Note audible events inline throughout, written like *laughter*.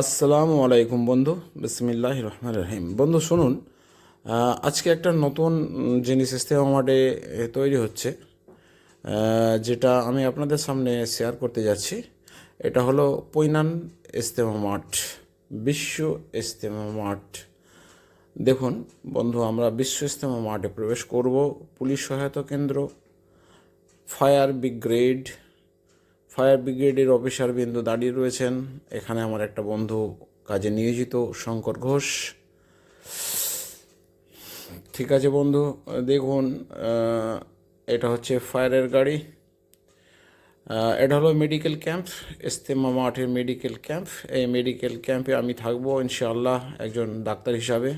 আসসালামু আলাইকুম বন্ধু। বিসমিল্লাহ রহমান রহিম। বন্ধু, শুনুন আজকে একটা নতুন জিনিস ইস্তেমা মাঠে তৈরি হচ্ছে যেটা আমি আপনাদের সামনে শেয়ার করতে যাচ্ছি। এটা হলো পৈনান ইস্তেমা মাঠ বিশ্ব ইস্তেমা মাঠ দেখুন, বন্ধু, আমরা বিশ্ব ইস্তেমা মাঠে প্রবেশ করব, পুলিশ সহায়তা কেন্দ্র ফায়ার ব্রিগেড ফায়ার ব্রিগেডের অফিসার বিন্দু দাঁড়িয়ে রয়েছেন। এখানে আমার একটা বন্ধু কাজে নিয়োজিত, শঙ্কর ঘোষ। ঠিক আছে বন্ধু, দেখুন এটা হচ্ছে ফায়ারের গাড়ি। এটা হলো মেডিকেল ক্যাম্প, ইস্তেমা মাঠের মেডিকেল ক্যাম্প। এই মেডিকেল ক্যাম্পে আমি থাকব ইনশাআল্লাহ একজন ডাক্তার হিসাবে।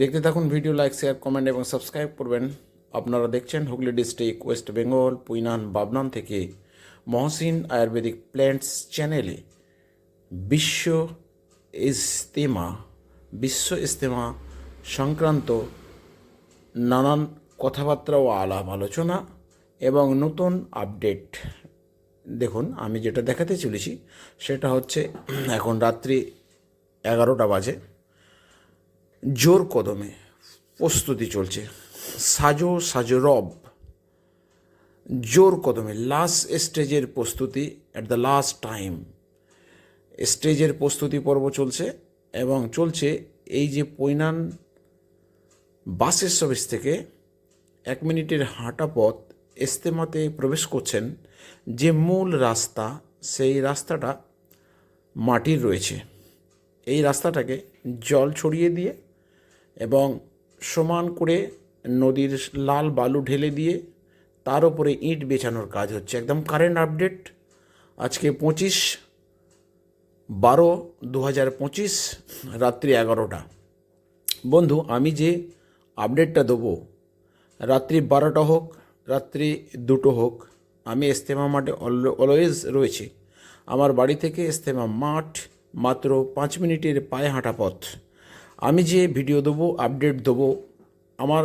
দেখতে থাকুন, ভিডিও লাইক, শেয়ার, কমেন্ট এবং সাবস্ক্রাইব করবেন। আপনারা দেখছেন হুগলি ডিস্ট্রিক্ট ওয়েস্ট বেঙ্গল, পুইনান, বাবনান থেকে মহসিন আয়ুর্বেদিক প্ল্যান্টস চ্যানেলে বিশ্ব ইস্তেমা বিশ্ব ইস্তেমা সংক্রান্ত নানান কথাবার্তা ও আলাপ আলোচনা এবং নতুন আপডেট। দেখুন, আমি যেটা দেখাতে চলেছি সেটা হচ্ছে এখন রাত্রি এগারোটা বাজে। জোর কদমে প্রস্তুতি চলছে। সাজো সাজো রব জোর কদমে লাস্ট স্টেজের প্রস্তুতি অ্যাট দ্য লাস্ট টাইম স্টেজের প্রস্তুতি পর্ব চলছে এবং চলছে এই যে পৈনান বাসের স্টপেজ থেকে এক মিনিটের হাঁটা পথ ইস্তেমাতে প্রবেশ করছেন যে মূল রাস্তা, সেই রাস্তাটা মাটির রয়েছে। এই রাস্তাটাকে জল ছড়িয়ে দিয়ে এবং সমান করে নদীর লাল বালু ঢেলে দিয়ে তার উপরে ইট বেছানোর কাজ হচ্ছে। একদম কারেন্ট আপডেট আজকে পঁচিশ বারো দু হাজার পঁচিশ, রাত্রি এগারোটা। বন্ধু, আমি যে আপডেটটা দেবো, রাত্রি বারোটা হোক, রাত্রি দুটো হোক, আমি ইস্তেমা মাঠে অলওয়েজ রয়েছি। আমার বাড়ি থেকে ইস্তেমা মাঠ মাত্র পাঁচ মিনিটের পায়ে হাঁটা পথ। আমি যে ভিডিও দেবো আপডেট দেবো, আমার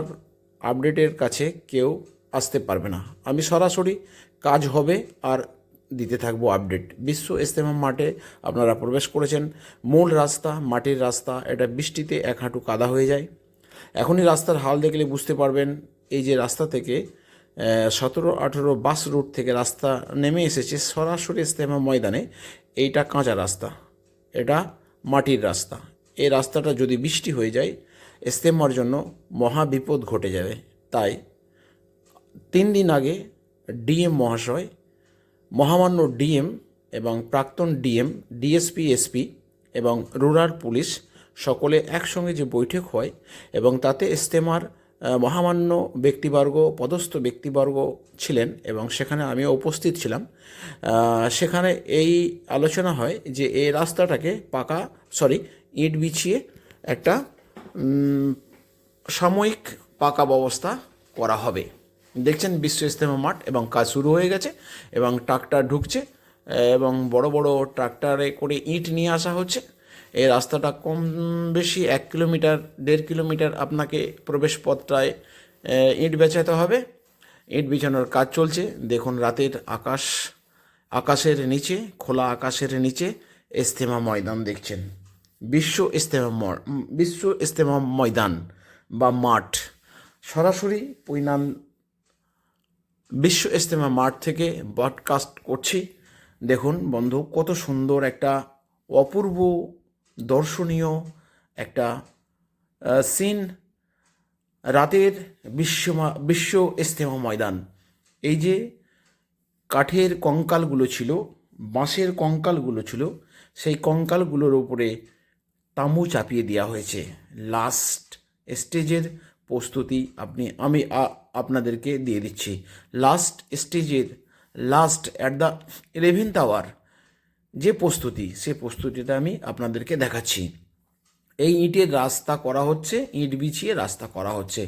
আপডেটের কাছে কেউ আসতে পারবে না। আমি সরাসরি কাজ হবে আর দিতে থাকব আপডেট। বিশ্ব ইস্তেমা মাঠে আপনারা প্রবেশ করেছেন। মূল রাস্তা, মাটির রাস্তা, এটা বৃষ্টিতে এক হাঁটু কাদা হয়ে যায়। এখনই রাস্তার হাল দেখলে বুঝতে পারবেন, এই যে রাস্তা থেকে সতেরো আঠেরো বাস রুট থেকে রাস্তা নেমে এসেছে সরাসরি ইস্তেমা ময়দানে। এইটা কাঁচা রাস্তা, এটা মাটির রাস্তা। এই রাস্তাটা যদি বৃষ্টি হয়ে যায় ইস্তেমার জন্য মহা বিপদ ঘটে যাবে। তাই তিন দিন আগে ডিএম মহাশয়, মহামান্য ডিএম এবং প্রাক্তন ডিএম, ডিএসপি, এসপি এবং রুরাল পুলিশ সকলে একসঙ্গে যে বৈঠক হয় এবং তাতে ইস্তেমার মহামান্য ব্যক্তিবর্গ, পদস্থ ব্যক্তিবর্গ ছিলেন এবং সেখানে আমিও উপস্থিত ছিলাম। সেখানে এই আলোচনা হয় যে এই রাস্তাটাকে পাকা, সরি, ইট বিছিয়ে একটা সাময়িক পাকা ব্যবস্থা করা হবে। দেখছেন বিশ্ব ইস্তেমা মাঠ এবং কাজ শুরু হয়ে গেছে এবং ট্রাক্টর ঢুকছে, এবং বড় বড় ট্রাক্টরে করে ইট নিয়ে আসা হচ্ছে। এই রাস্তাটা কম বেশি এক কিলোমিটার, দেড় কিলোমিটার আপনাকে প্রবেশ পথটায় ইট বেচাতে হবে। ইট বিছানোর কাজ চলছে। দেখুন রাতের আকাশ, আকাশের নিচে, খোলা আকাশের নিচে ইস্তেমা ময়দান দেখছেন। বিশ্ব ইস্তেমা বিশ্ব ইস্তেমা ময়দান বা মাঠ। সরাসরি পৈনান বিশ্ব ইস্তেমা মাঠ থেকে ব্রডকাস্ট করছি। দেখুন বন্ধু, কত সুন্দর একটা অপূর্ব দর্শনীয় একটা সিন রাতের বিশ্ব বিশ্ব ইস্তেমা ময়দান। এই যে কাঠের কঙ্কালগুলো ছিল, বাঁশের কঙ্কালগুলো ছিল, সেই কঙ্কালগুলোর উপরে তামু চাপিয়ে দেওয়া হয়েছে। লাস্ট স্টেজের প্রস্তুতি আপনি, আমি আপনাদেরকে দিয়ে দিচ্ছি। লাস্ট স্টেজের last at the eleventh hour যে প্রস্তুতি, সে প্রস্তুতিটা আমি আপনাদেরকে দেখাচ্ছি। এই ইটের রাস্তা করা হচ্ছে, ইট বিছিয়ে রাস্তা করা হচ্ছে।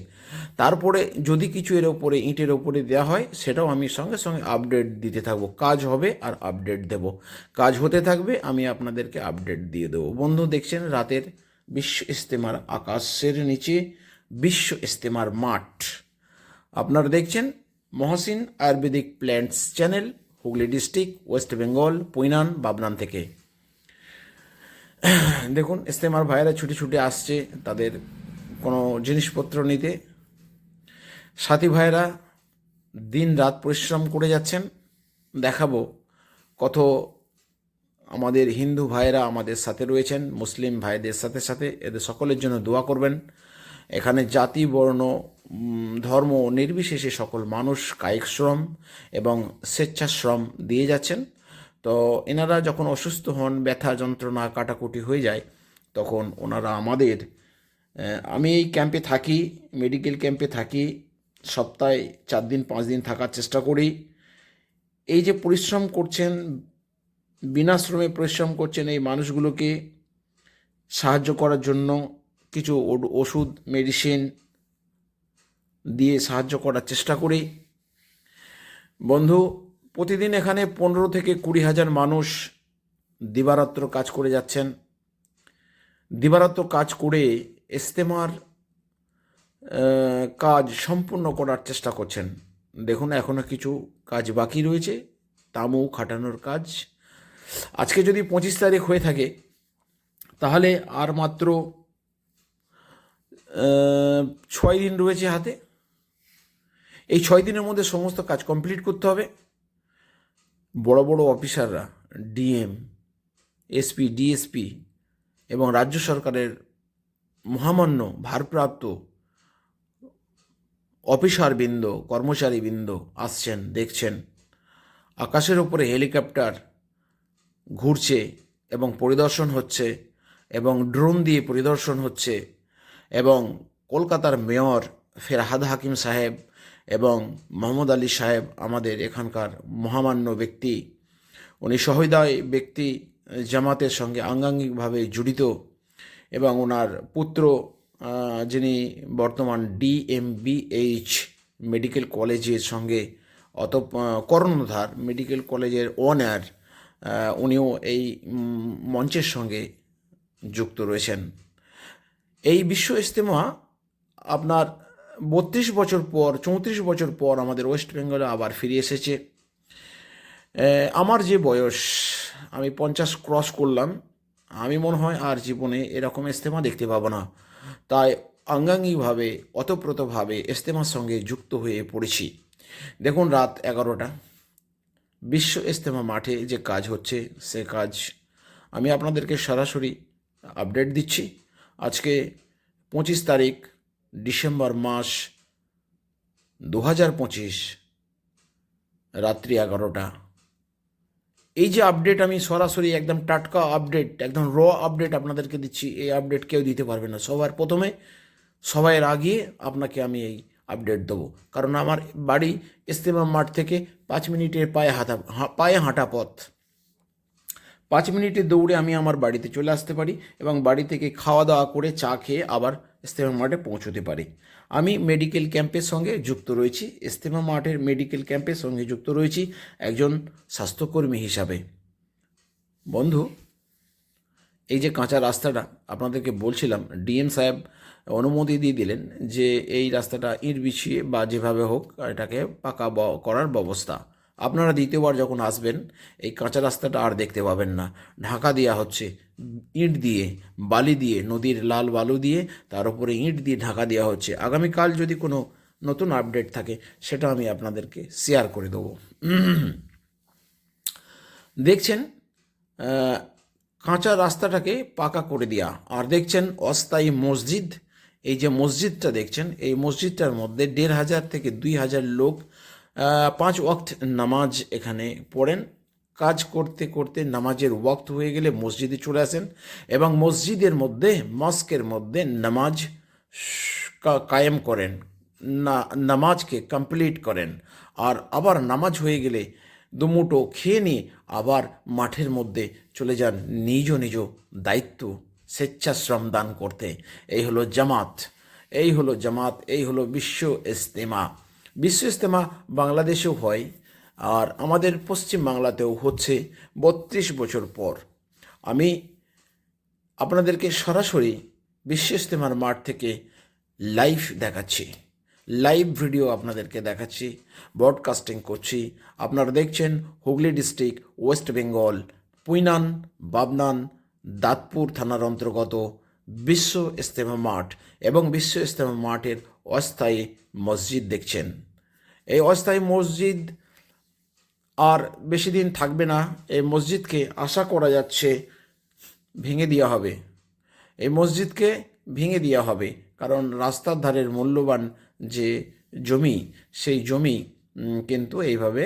তারপরে যদি কিছু এর ওপরে ইটের ওপরে দেওয়া হয়, সেটাও আমি সঙ্গে সঙ্গে আপডেট দিতে থাকব। কাজ হবে আর আপডেট দেব। কাজ হতে থাকবে, আমি আপনাদেরকে আপডেট দিয়ে দেবো। বন্ধু, দেখছেন রাতের বিশ্ব ইস্তেমার আকাশের নিচে বিশ্ব ইস্তেমার মাঠ। আপনারা দেখছেন Mohsin Ayurvedic plants channel, Hooghly district, West Bengal Painan Babnan থেকে। দেখুন, ইস্তেমার ভাইয়েরা ছুটে ছুটে আসছে তাদের কোনো জিনিসপত্র নিতে। সাথী ভাইয়েরা দিন রাত পরিশ্রম করে যাচ্ছেন। দেখাবো কত আমাদের হিন্দু ভাইয়েরা আমাদের সাথে রয়েছেন, মুসলিম ভাইদের সাথে সাথে। এদের সকলের জন্য দোয়া করবেন। এখানে জাতি, বর্ণ ধর্ম নির্বিশেষে সকল মানুষ কায়িক শ্রম এবং স্বেচ্ছাশ্রম দিয়ে যাচ্ছেন। তো এনারা যখন অসুস্থ হন, ব্যথা যন্ত্রণা কাটাকুটি হয়ে যায়, তখন ওনারা আমাদের আমি এই ক্যাম্পে থাকি, মেডিকেল ক্যাম্পে থাকি, সপ্তাহে চার দিন, পাঁচ দিন থাকার চেষ্টা করি। এই যে পরিশ্রম করছেন, বিনা শ্রমে পরিশ্রম করছেন এই মানুষগুলোকে সাহায্য করার জন্য কিছু ওষুধ মেডিসিন দিয়ে সাহায্য করার চেষ্টা করি। বন্ধু, প্রতিদিন এখানে পনেরো থেকে কুড়ি হাজার মানুষ দিবারাত্র কাজ করে যাচ্ছেন। দিবারাত্র কাজ করে ইস্তেমার কাজ সম্পূর্ণ করার চেষ্টা করছেন। দেখুন এখনও কিছু কাজ বাকি রয়েছে। তামু খাটানোর কাজ। আজকে যদি পঁচিশ তারিখ হয়ে থাকে, তাহলে আর মাত্র ছয় দিন রয়েছে হাতে। এই ছয় দিনের মধ্যে সমস্ত কাজ কমপ্লিট করতে হবে। বড় বড় অফিসাররা, ডিএম, এসপি, ডিএসপি এবং রাজ্য সরকারের মহামান্য ভারপ্রাপ্ত অফিসারবৃন্দ, কর্মচারীবৃন্দ আসছেন, দেখছেন। আকাশের ওপরে হেলিকপ্টার ঘুরছে এবং পরিদর্শন হচ্ছে এবং ড্রোন দিয়ে পরিদর্শন হচ্ছে। এবং কলকাতার মেয়র ফেরহাদ হাকিম সাহেব এবং মোহাম্মদ আলী সাহেব আমাদের এখানকার মহামান্য ব্যক্তি। উনি সহৃদয় ব্যক্তি, জামাতের সঙ্গে আঙ্গাঙ্গিকভাবে জড়িত এবং ওনার পুত্র যিনি বর্তমান ডিএমবিএইচ মেডিকেল কলেজের সঙ্গে অত কর্ণধার মেডিকেল কলেজের ওনার উনিও এই মঞ্চের সঙ্গে যুক্ত রয়েছেন। এই বিশ্ব ইজতেমা আপনার বত্রিশ বছর পর, চৌত্রিশ বছর পর আমাদের ওয়েস্ট বেঙ্গলে আবার ফিরে এসেছে। আমার যে বয়স, আমি পঞ্চাশ ক্রস করলাম, আমি মনে হয় আর জীবনে এরকম ইস্তেমা দেখতে পাবো না। তাই আঙ্গাঙ্গিকভাবে অতপ্রতভাবে ইস্তেমার সঙ্গে যুক্ত হয়ে পড়েছি। দেখুন, রাত এগারোটা। বিশ্ব ইস্তেমা মাঠে যে কাজ হচ্ছে, সে কাজ আমি আপনাদেরকে সরাসরি আপডেট দিচ্ছি। আজকে পঁচিশ তারিখ, ডিসেম্বর মাস দু হাজার পঁচিশ, রাত্রি এগারোটা। এই যে আপডেট আমি সরাসরি একদম টাটকা আপডেট একদম র আপডেট আপনাদেরকে দিচ্ছি, এই আপডেট কেউ দিতে পারবে না। সবার প্রথমে সবাইয়ের আগে আপনাকে আমি এই আপডেট দেবো। কারণ আমার বাড়ি ইস্তেমা মাঠ থেকে পাঁচ মিনিটের পায়ে হাঁটা পায়ে হাঁটা পথ। পাঁচ মিনিটে দৌড়ে আমি আমার বাড়িতে চলে আসতে পারি এবং বাড়ি থেকে খাওয়া দাওয়া করে চা খেয়ে আবার ইস্তেমা মাঠে পৌঁছতে পারি। আমি মেডিকেল ক্যাম্পের সঙ্গে যুক্ত রয়েছি। ইস্তেমা মাঠের মেডিকেল ক্যাম্পের সঙ্গে যুক্ত রয়েছি একজন স্বাস্থ্যকর্মী হিসাবে। বন্ধু, এই যে কাঁচা রাস্তাটা, আপনাদেরকে বলছিলাম, ডিএম সাহেব অনুমতি দিয়ে দিলেন যে এই রাস্তাটা ইট বিছিয়ে বা যেভাবে হোক এটাকে পাকা করার ব্যবস্থা। আপনারা দ্বিতীয়বার যখন আসবেন, এই কাঁচা রাস্তাটা আর দেখতে পাবেন না। ঢাকা দেওয়া হচ্ছে ইট দিয়ে, বালি দিয়ে, নদীর লাল বালু দিয়ে, তার উপরে ইট দিয়ে ঢাকা দেওয়া হচ্ছে। আগামীকাল যদি কোনো নতুন আপডেট থাকে, সেটা আমি আপনাদেরকে শেয়ার করে দেবো। দেখছেন কাঁচা রাস্তাটাকে পাকা করে দেওয়া আর দেখছেন, অস্থায়ী মসজিদ। এই যে মসজিদটা দেখছেন, এই মসজিদটার মধ্যে দেড় হাজার থেকে দুই হাজার লোক পাঁচ ওয়াক্ত নামাজ এখানে পড়েন। কাজ করতে করতে নামাজের ওয়াক্ত হয়ে গেলে মসজিদে চলে আসেন এবং মসজিদের মধ্যে, মস্কের মধ্যে নামাজ কায়েম করেন, না, নামাজকে কমপ্লিট করেন। আর আবার নামাজ হয়ে গেলে দুমুটো খেয়ে নিয়ে আবার মাঠের মধ্যে চলে যান নিজ নিজ দায়িত্ব, স্বেচ্ছাশ্রম দান করতে। এই হলো জামাত, এই হলো জামাত, এই হলো বিশ্ব ইস্তেমা বিশ্ব ইস্তেমা বাংলাদেশেও হয় আর আমাদের পশ্চিম বাংলাতেও হচ্ছে বত্রিশ বছর পর। আমি আপনাদেরকে সরাসরি বিশ্ব ইস্তেমার মাঠ থেকে লাইভ দেখাচ্ছি। লাইভ ভিডিও আপনাদেরকে দেখাচ্ছি ব্রডকাস্টিং করছি। আপনারা দেখছেন হুগলি ডিস্ট্রিক্ট, ওয়েস্ট বেঙ্গল, পুইনান, বাবনান, দাঁতপুর থানার অন্তর্গত বিশ্ব ইস্তেমা মাঠ এবং বিশ্ব ইস্তেমা মাঠের অস্থায়ী মসজিদ দেখছেন। এই অস্থায়ী মসজিদ আর বেশি দিন থাকবে না, এই মসজিদকে আশা করা যাচ্ছে ভেঙে দেওয়া হবে। এই মসজিদকে ভেঙে দেওয়া হবে কারণ রাস্তার ধারের মূল্যবান যে জমি, সেই জমি কিন্তু এইভাবে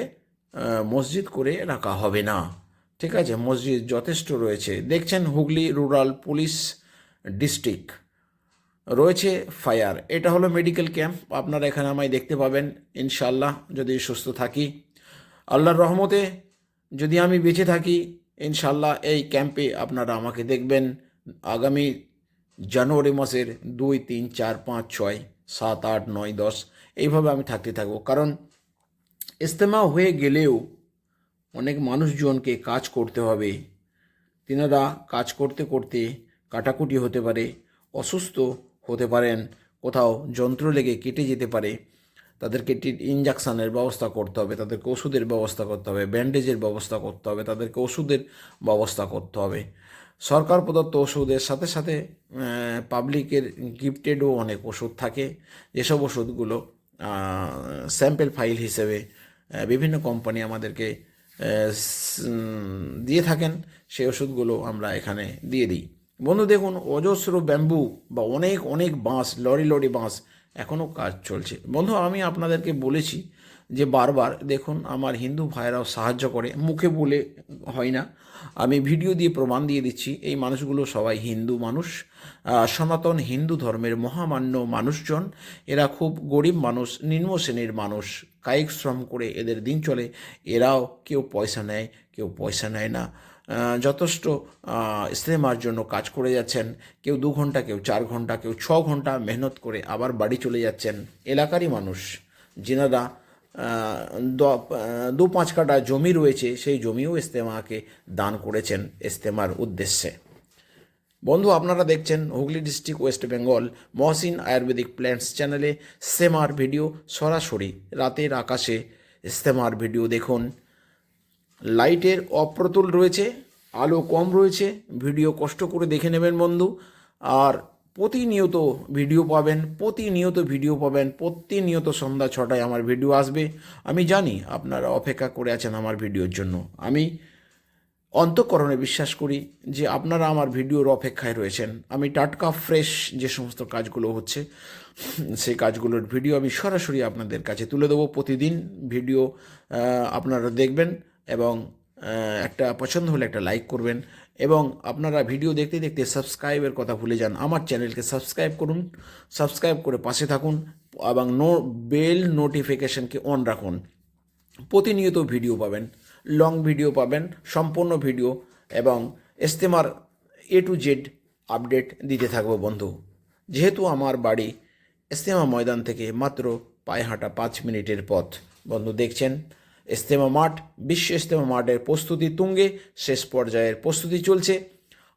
মসজিদ করে রাখা হবে না। ঠিক আছে? মসজিদ যথেষ্ট রয়েছে। দেখছেন হুগলি রুরাল পুলিশ ডিস্ট্রিক্ট। রয়েছে ফায়ার। এটা হলো মেডিকেল ক্যাম্প। আপনারা এখানে আমায় দেখতে পাবেন ইনশাল্লাহ যদি সুস্থ থাকি। আল্লাহর রহমতে যদি আমি বেঁচে থাকি ইনশাল্লাহ এই ক্যাম্পে আপনারা আমাকে দেখবেন। আগামী জানুয়ারি মাসের দুই, তিন, চার, পাঁচ, ছয়, সাত, আট, নয়, দশ, এইভাবে আমি থাকতে থাকব। কারণ ইস্তেমা হয়ে গেলেও অনেক মানুষজনকে কাজ করতে হবে। তিনারা কাজ করতে করতে কাটাকুটি হতে পারে, অসুস্থ হতে পারেন, কোথাও যন্ত্র লেগে কেটে যেতে পারে। তাদেরকে ইঞ্জেকশনের ব্যবস্থা করতে হবে, তাদেরকে ওষুধের ব্যবস্থা করতে হবে ব্যান্ডেজের ব্যবস্থা করতে হবে, তাদেরকে ওষুধের ব্যবস্থা করতে হবে। সরকার প্রদত্ত ওষুধের সাথে সাথে পাবলিকের গিফটেডও অনেক ওষুধ থাকে। যেসব ওষুধগুলো স্যাম্পেল ফাইল হিসেবে বিভিন্ন কোম্পানি আমাদেরকে দিয়ে থাকেন, সেই ওষুধগুলো আমরা এখানে দিয়ে দিই। বন্ধু দেখুন, অজস্র ব্যাম্বু বা অনেক অনেক বাঁশ, লরি লরি বাঁশ এখনও কাজ চলছে। বন্ধু, আমি আপনাদেরকে বলেছি যে বারবার দেখুন, আমার হিন্দু ভাইরাও সাহায্য করে, মুখে বলে হয় না। আমি ভিডিও দিয়ে প্রমাণ দিয়ে দিচ্ছি, এই মানুষগুলো সবাই হিন্দু মানুষ সনাতন হিন্দু ধর্মের মহামান্য মানুষজন। এরা খুব গরিব মানুষ, নিম্ন শ্রেণির মানুষ, কায়িক শ্রম করে এদের দিন চলে। এরাও কেউ পয়সা নেয়, কেউ পয়সা নেয় না। যথেষ্ট ইস্তেমার জন্য কাজ করে যাচ্ছেন। কেউ দু ঘণ্টা, কেউ চার ঘণ্টা, কেউ ছ ঘণ্টা মেহনত করে আবার বাড়ি চলে যাচ্ছেন। এলাকারই মানুষ যিনারা দু পাঁচ কাটা জমি রয়েছে, সেই জমিও ইস্তেমাকে দান করেছেন ইস্তেমার উদ্দেশ্যে। বন্ধু, আপনারা দেখছেন Hooghly district West Bengal Mohsin Ayurvedic plants চ্যানেলে সেমার ভিডিও সরাসরি রাতের আকাশে ইস্তেমার ভিডিও দেখুন। লাইটের অপ্রতুল রয়েছে, আলো কম রয়েছে, ভিডিও কষ্ট করে দেখে নেবেন বন্ধু। আর প্রতিনিয়ত ভিডিও পাবেন, প্রতিনিয়ত ভিডিও পাবেন, প্রতিনিয়ত সন্ধ্যা ছটায় আমার ভিডিও আসবে। আমি জানি আপনারা অপেক্ষা করে আছেন আমার ভিডিওর জন্য। আমি অন্তঃকরণে বিশ্বাস করি যে আপনারা আমার ভিডিওর অপেক্ষায় রয়েছেন। আমি টাটকা ফ্রেশ যে সমস্ত কাজগুলো হচ্ছে, সেই কাজগুলোর ভিডিও আমি সরাসরি আপনাদের কাছে তুলে দেবো। প্রতিদিন ভিডিও আপনারা দেখবেন। এবং একটা পছন্দ হলে একটা লাইক করবেন এবং আপনারা ভিডিও দেখতে দেখতে সাবস্ক্রাইবের কথা ভুলে যান। আমার চ্যানেলকে সাবস্ক্রাইব করুন সাবস্ক্রাইব করে পাশে থাকুন এবং নো বেল নোটিফিকেশনকে অন রাখুন। প্রতিনিয়ত ভিডিও পাবেন লং ভিডিও পাবেন, সম্পূর্ণ ভিডিও এবং ইস্তেমার এ টু জেড আপডেট দিতে থাকব বন্ধু। যেহেতু আমার বাড়ি ইস্তেমা ময়দান থেকে মাত্র পায়ে হাঁটা পাঁচ মিনিটের পথ। বন্ধু, দেখছেন? ইস্তেমা মাঠ, বিশ্ব ইস্তেমা মাঠের প্রস্তুতি তুঙ্গে, শেষ পর্যায়ের প্রস্তুতি চলছে।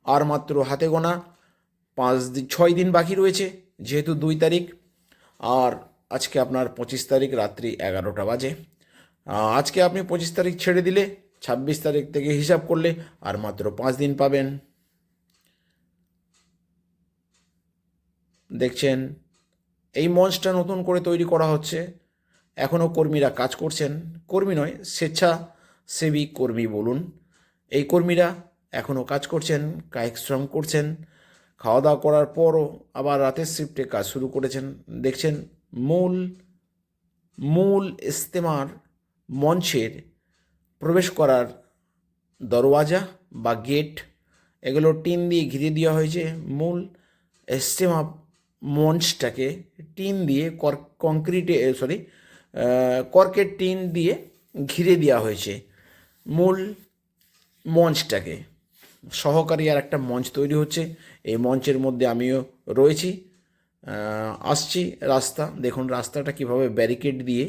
আর মাত্র হাতে গোনা পাঁচ দিন ছয় দিন বাকি রয়েছে, যেহেতু দুই তারিখ। আর আজকে আপনার পঁচিশ তারিখ রাত্রি এগারোটা বাজে। আজকে আপনি পঁচিশ তারিখ ছেড়ে দিলে, ছাব্বিশ তারিখ থেকে হিসাব করলে আর মাত্র পাঁচ দিন পাবেন। দেখছেন, এই মঞ্চটা নতুন করে তৈরি করা হচ্ছে। এখনও কর্মীরা কাজ করছেন। কর্মী নয়, স্বেচ্ছাসেবী কর্মী বলুন। এই কর্মীরা এখনও কাজ করছেন, কায়িক শ্রম করছেন খাওয়া দাওয়া করার পরও আবার রাতের শিফটে কাজ শুরু করেছেন। দেখছেন মূল মূল ইস্তেমার মঞ্চের প্রবেশ করার দরওয়াজা বা গেট, এগুলো টিন দিয়ে ঘিরে দেওয়া হয়েছে। মূল ইস্তেমা মঞ্চটাকে টিন দিয়ে কর কংক্রিটে সরি কর্কের টিন দিয়ে ঘিরে দেওয়া হয়েছে মূল মঞ্চটাকে। সহকারী আর একটা মঞ্চ তৈরি হচ্ছে। এই মঞ্চের মধ্যে আমিও রয়েছি। আসছি রাস্তা। দেখুন রাস্তাটা কীভাবে ব্যারিকেড দিয়ে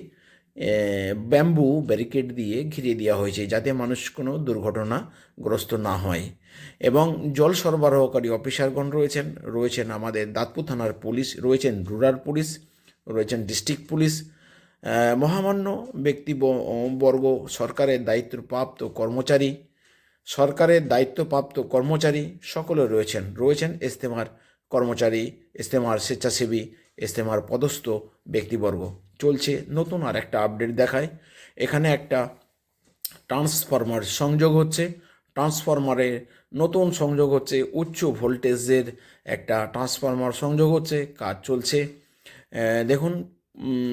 ব্যাম্বু ব্যারিকেড দিয়ে ঘিরে দেওয়া হয়েছে যাতে মানুষ কোনো দুর্ঘটনাগ্রস্ত না হয়। এবং জল সরবরাহকারী অফিসারগণ রয়েছেন। রয়েছেন আমাদের দাঁতপুর থানার পুলিশ, রয়েছেন রুরাল পুলিশ, রয়েছেন ডিস্ট্রিক্ট পুলিশ মহামান্য ব্যক্তি বর্গ সরকারের দায়িত্বপ্রাপ্ত কর্মচারী, সরকারের দায়িত্বপ্রাপ্ত কর্মচারী সকলে রয়েছেন। রয়েছেন ইস্তেমার কর্মচারী, ইস্তেমার স্বেচ্ছাসেবী, ইস্তেমার পদস্থ ব্যক্তিবর্গ। চলছে নতুন আর একটা আপডেট দেখায়। এখানে একটা ট্রান্সফরমার সংযোগ হচ্ছে। ট্রান্সফরমারের নতুন সংযোগ হচ্ছে। উচ্চ ভোল্টেজের একটা ট্রান্সফরমার সংযোগ হচ্ছে। কাজ চলছে। দেখুন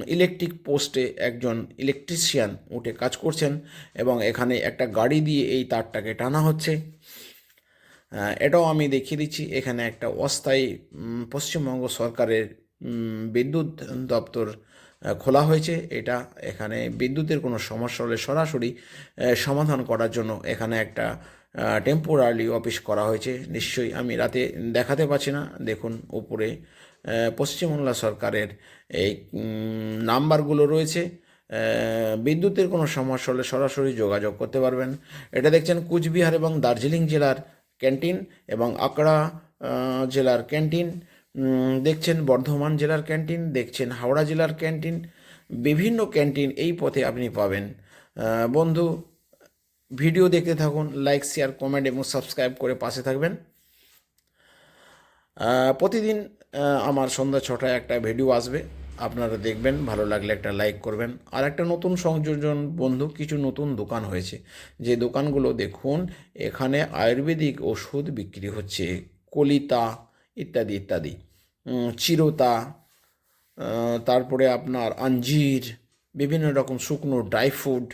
ইলেকট্রিক পোস্টে একজন ইলেকট্রিশিয়ান উঠে কাজ করছেন এবং এখানে একটা গাড়ি দিয়ে এই তারটাকে টানা হচ্ছে। এটাও আমি দেখিয়ে দিচ্ছি। এখানে একটা অস্থায়ী পশ্চিমবঙ্গ সরকারের বিদ্যুৎ দপ্তর খোলা হয়েছে। এটা এখানে বিদ্যুতের কোনো সমস্যা হলে সরাসরি সমাধান করার জন্য এখানে একটা টেম্পোরারি অফিস করা হয়েছে। নিশ্চয়ই আমি রাতে দেখাতে পারছি না। দেখুন, উপরে পশ্চিমবাংলা সরকারের এই নাম্বারগুলো রয়েছে। বিদ্যুতের কোনো সমস্যা হলে সরাসরি যোগাযোগ করতে পারবেন। এটা দেখছেন কুচবিহার এবং দার্জিলিং জেলার ক্যান্টিন এবং আকড়া জেলার ক্যান্টিন। দেখছেন বর্ধমান জেলার ক্যান্টিন, দেখছেন হাওড়া জেলার ক্যান্টিন। বিভিন্ন ক্যান্টিন এই পথে আপনি পাবেন। বন্ধু, ভিডিও দেখতে থাকুন, লাইক, শেয়ার, কমেন্ট এবং সাবস্ক্রাইব করে পাশে থাকবেন। প্রতিদিন আমার সন্ধ্যা ছটায় একটা ভিডিও আসবে। আপনারা দেখবেন, ভালো লাগলে একটা লাইক করবেন। আর একটা নতুন সংযোজন, বন্ধু, কিছু নতুন দোকান হয়েছে। যে দোকানগুলো দেখুন, এখানে আয়ুর্বেদিক ওষুধ বিক্রি হচ্ছে। কলিতা, ইত্যাদি ইত্যাদি। চিরতা তারপরে আপনার আঞ্জির, বিভিন্ন রকম শুকনো ড্রাই ফ্রুট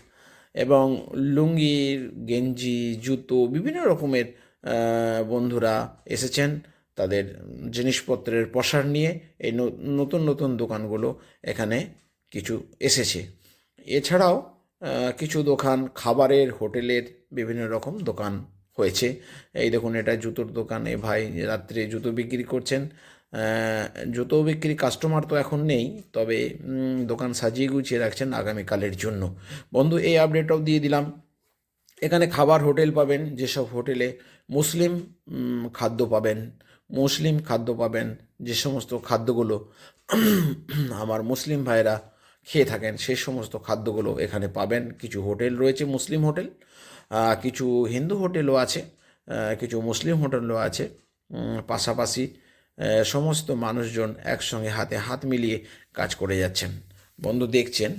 এবং লুঙ্গির, গেঞ্জি, জুতো, বিভিন্ন রকমের বন্ধুরা এসেছেন। তাদের জিনিসপত্রের প্রসার নিয়ে এই নতুন নতুন দোকানগুলো এখানে কিছু এসেছে। এছাড়াও কিছু দোকান খাবারের, হোটেলের বিভিন্ন রকম দোকান হয়েছে। এই দেখুন, এটা জুতোর দোকান। এ ভাই রাত্রে জুতো বিক্রি করছেন। জুতো বিক্রি কাস্টমার তো এখন নেই, তবে দোকান সাজিয়ে গুছিয়ে রাখছেন আগামীকালের জন্য। বন্ধু, এই আপডেটটাও দিয়ে দিলাম। এখানে খাবার হোটেল পাবেন, যেসব হোটেলে মুসলিম খাদ্য পাবেন। মুসলিম খাদ্য পাবেন, যে সমস্ত খাদ্যগুলো *clears throat* আমার মুসলিম ভাইরা খেয়ে থাকেন সেই সমস্ত খাদ্যগুলো এখানে পাবেন। কিছু হোটেল রয়েছে, মুসলিম হোটেল কিছু হিন্দু হোটেলও আছে কিছু মুসলিম হোটেলও আছে। পাশাপাশি সমস্ত মানুষজন একসঙ্গে হাতে হাত মিলিয়ে কাজ করে যাচ্ছেন। বন্ধু, দেখছেন,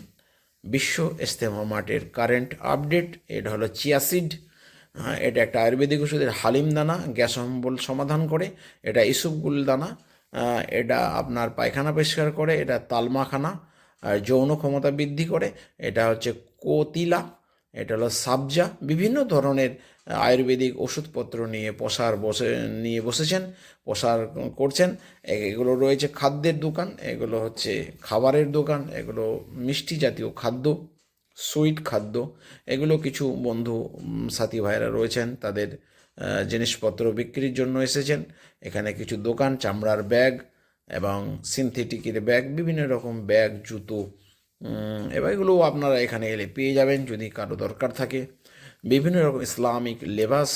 বিশ্ব ইস্তেমা মাঠের কারেন্ট আপডেট এটা হলো চিয়াসিড এটা একটা আয়ুর্বেদিক ওষুধের হালিম দানা, গ্যাস অম্বল সমাধান করে, এটা ইসুপগুল দানা এটা আপনার পায়খানা পরিষ্কার করে, এটা তালমাখানা যৌন ক্ষমতা বৃদ্ধি করে, এটা হচ্ছে কোতিলা, এটা হলো সাবজা, বিভিন্ন ধরনের আয়ুর্বেদিক ওষুধপত্র নিয়ে প্রসার বসে, নিয়ে বসেছেন, প্রসার করছেন। এগুলো রয়েছে খাদ্যের দোকান, এগুলো হচ্ছে খাবারের দোকান, এগুলো মিষ্টি জাতীয় খাদ্য। সুইট খাদ্য। এগুলো কিছু বন্ধু সাথী ভাইরা রয়েছেন, তাদের জিনিসপত্র বিক্রির জন্য এসেছেন। এখানে কিছু দোকান, চামড়ার ব্যাগ এবং সিনথেটিকের ব্যাগ, বিভিন্ন রকম ব্যাগ, জুতো এবার এগুলো আপনারা এখানে এলে পেয়ে যাবেন যদি কারও দরকার থাকে। বিভিন্ন রকম ইসলামিক লেবাস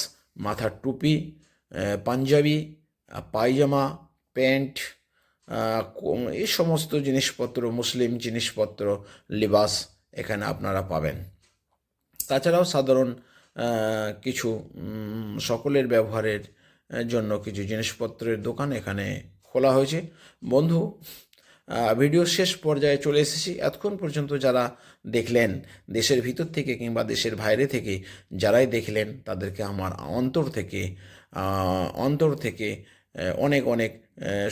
মাথার টুপি পাঞ্জাবি পায়জামা, প্যান্ট এই সমস্ত জিনিসপত্র, মুসলিম জিনিসপত্র, লিবাস এখানে আপনারা পাবেন। তাছাড়াও সাধারণ কিছু সকলের ব্যবহারের জন্য কিছু জিনিসপত্রের দোকান এখানে খোলা হয়েছে। বন্ধু ভিডিও শেষ পর্যায়ে চলে এসেছি। এতক্ষণ পর্যন্ত যারা দেখলেন দেশের ভিতর থেকে কিংবা দেশের বাইরে থেকে যারাই দেখলেন, তাদেরকে আমার অন্তর থেকে অন্তর থেকে অনেক অনেক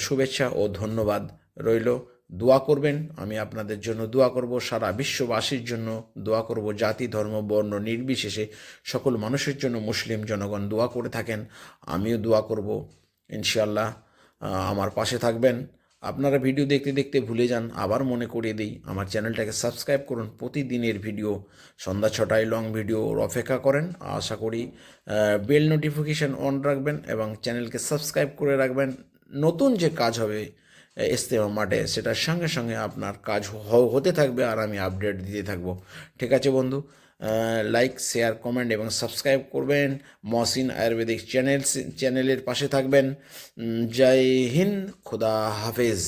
শুভেচ্ছা ও ধন্যবাদ রইল। দোয়া করবেন। আমি আপনাদের জন্য দোয়া করব, সারা বিশ্ববাসীর জন্য দোয়া করব। জাতি, ধর্ম, বর্ণ নির্বিশেষে সকল মানুষের জন্য মুসলিম জনগণ দোয়া করে থাকেন। আমিও দোয়া করব ইনশাল্লাহ আমার পাশে থাকবেন। আপনারা ভিডিও দেখতে দেখতে ভুলে যান, আবার মনে করিয়ে দিই, আমার চ্যানেলটাকে সাবস্ক্রাইব করুন। প্রতিদিনের ভিডিও, সন্ধ্যা ছটায় লং ভিডিওর অপেক্ষা করেন। আশা করি বেল নোটিফিকেশান অন রাখবেন এবং চ্যানেলকে সাবস্ক্রাইব করে রাখবেন। নতুন যে কাজ হবে ইস্তেমা মাঠে, সেটার সঙ্গে সঙ্গে আপনার কাজ হতে থাকবে আর আমি আপডেট দিতে থাকব। ঠিক আছে বন্ধু? লাইক শেয়ার কমেন্ট এবং সাবস্ক্রাইব করবেন। মহসিন আয়ুর্বেদিক চ্যানেল চ্যানেলের পাশে থাকবেন। জয় হিন্দ, খুদা হাফেজ।